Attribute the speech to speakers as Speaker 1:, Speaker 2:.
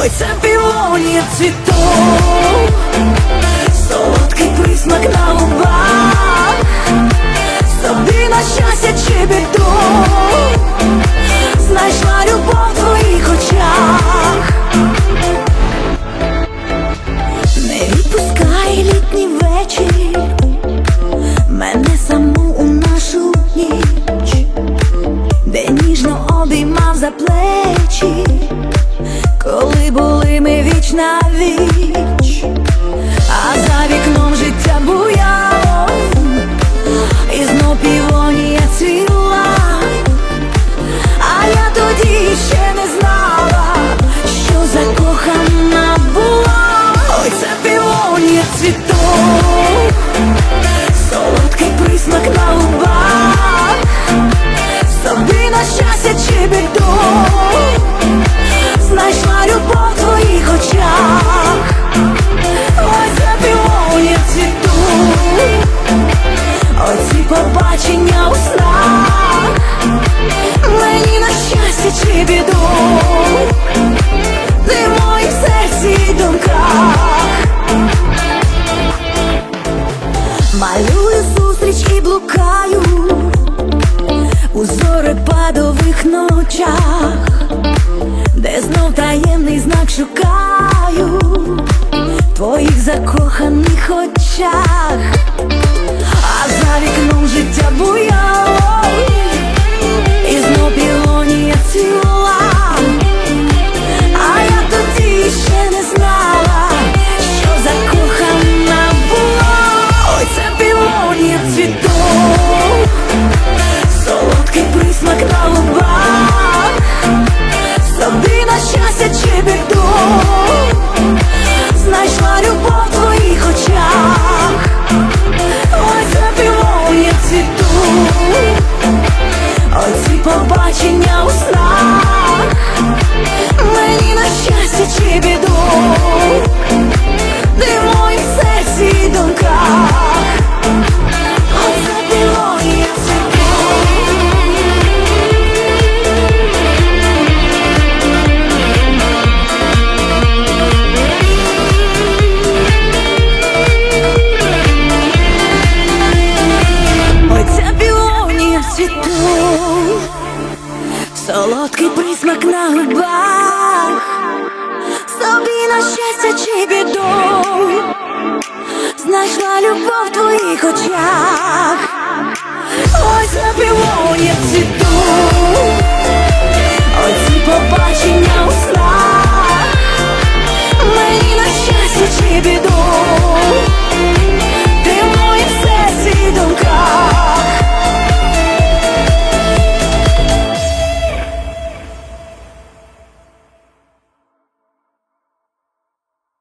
Speaker 1: Ой, це півонія цвітов, солодкий присмак на губах, собі на щастя чи біду, знайшла любов в твоїх очах, не відпускай літній вечір, мене саму у нашу ніч, де ніжно обіймав за плечі коли були ми віч на віч, а за вікном життя буяло, і знов півонія цвіла, а я тоді ще не знала, що закохана у зорепадових ночах де знов таємний знак шукаю твоїх закоханих очах, солодкий присмак на губах, собі на щастя чи біду, знайшла любов в твоїх очах,